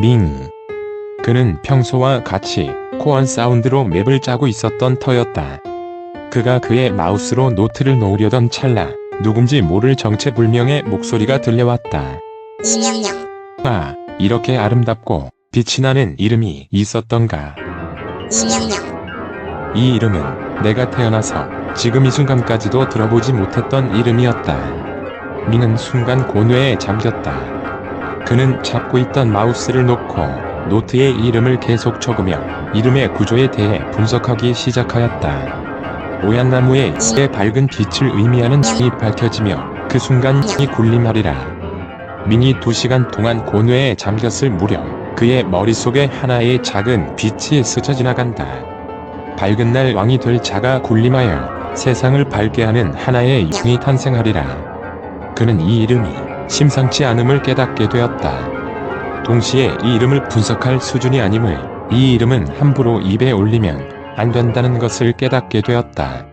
밍. 그는 평소와 같이 코언 사운드로 맵을 짜고 있었던 터였다. 그가 그의 마우스로 노트를 놓으려던 찰나 누군지 모를 정체불명의 목소리가 들려왔다. 이명령, 아, 이렇게 아름답고 빛이 나는 이름이 있었던가. 이명령, 이 이름은 내가 태어나서 지금 이 순간까지도 들어보지 못했던 이름이었다. 미는 순간 고뇌에 잠겼다. 그는 잡고 있던 마우스를 놓고 노트에 이름을 계속 적으며 이름의 구조에 대해 분석하기 시작하였다. 오얏나무의 의 밝은 빛을 의미하는 이 밝혀지며 그 순간 이 굴림하리라. 민이 두 시간 동안 고뇌에 잠겼을 무렵 그의 머릿속에 하나의 작은 빛이 스쳐 지나간다. 밝은 날 왕이 될 자가 군림하여 세상을 밝게 하는 하나의 영이 탄생하리라. 그는 이 이름이 심상치 않음을 깨닫게 되었다. 동시에 이 이름을 분석할 수준이 아님을 이 이름은 함부로 입에 올리면 안 된다는 것을 깨닫게 되었다.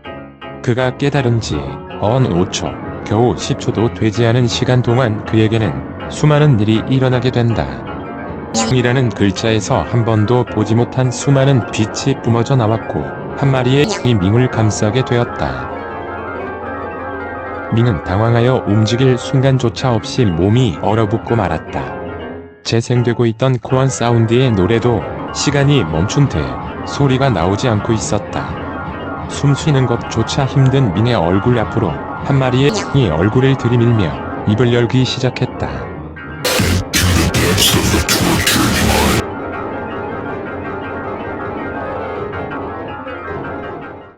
그가 깨달은 지언 5초, 겨우 10초도 되지 않은 시간 동안 그에게는 수많은 일이 일어나게 된다. 이라는 글자에서 한 번도 보지 못한 수많은 빛이 뿜어져 나왔고 한 마리의 이 밍을 감싸게 되었다. 밍은 당황하여 움직일 순간조차 없이 몸이 얼어붙고 말았다. 재생되고 있던 코안 사운드의 노래도 시간이 멈춘 듯 소리가 나오지 않고 있었다. 숨 쉬는 것조차 힘든 밍의 얼굴 앞으로 한 마리의 이 얼굴을 들이밀며 입을 열기 시작했다.